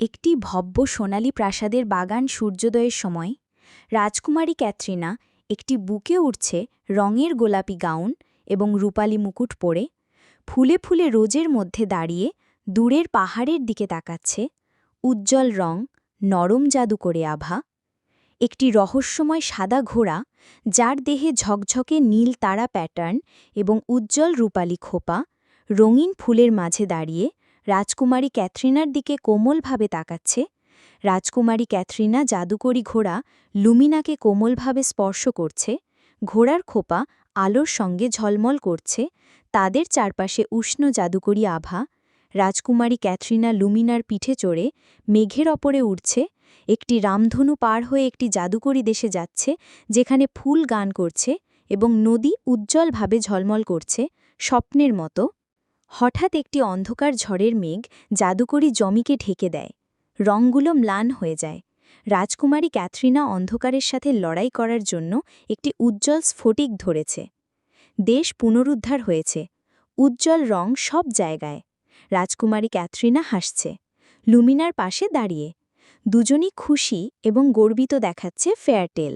একটি ভব্য সোনালী প্রাসাদের বাগান সূর্যোদয়ের সময়, রাজকুমারী ক্যাথরিনা একটি বুকে উঠছে রঙের গোলাপি গাউন এবং রূপালি মুকুট পরে, ফুলে ফুলে রোজের মধ্যে দাঁড়িয়ে দূরের পাহাড়ের দিকে তাকাচ্ছে, উজ্জ্বল রং, নরম জাদু করে আভা, একটি রহস্যময় সাদা ঘোড়া যার দেহে ঝকঝকে নীল তারা প্যাটার্ন এবং উজ্জ্বল রূপালী খোপা, রঙিন ফুলের মাঝে দাঁড়িয়ে রাজকুমারী ক্যাথরিনার দিকে কোমলভাবে তাকাচ্ছে। রাজকুমারী ক্যাথরিনা জাদুকরী ঘোড়া লুমিনাকে কোমলভাবে স্পর্শ করছে। ঘোড়ার খোপা আলোর সঙ্গে ঝলমল করছে। তাদের চারপাশে উষ্ণ জাদুকরী আভা। রাজকুমারী ক্যাথরিনা লুমিনার পিঠে চড়ে মেঘের ওপরে উঠছে একটি রামধনু পার হয়ে একটি জাদুকরী দেশে যাচ্ছে, যেখানে ফুল গান করছে এবং নদী উজ্জ্বলভাবে ঝলমল করছে, স্বপ্নের মতো। হঠাৎ একটি অন্ধকার ঝড়ের মেঘ জাদুকরি জমিকে ঢেকে দেয়। রঙগুলো ম্লান হয়ে যায়। রাজকুমারী ক্যাথরিনা অন্ধকারের সাথে লড়াই করার জন্য একটি উজ্জ্বল স্ফটিক ধরেছে। দেশ পুনরুদ্ধার হয়েছে। উজ্জ্বল রং সব জায়গায়। রাজকুমারী ক্যাথরিনা হাসছে। লুমিনার পাশে দাঁড়িয়ে। দুজনই খুশি এবং গর্বিত দেখাচ্ছে ফেয়ারটেল।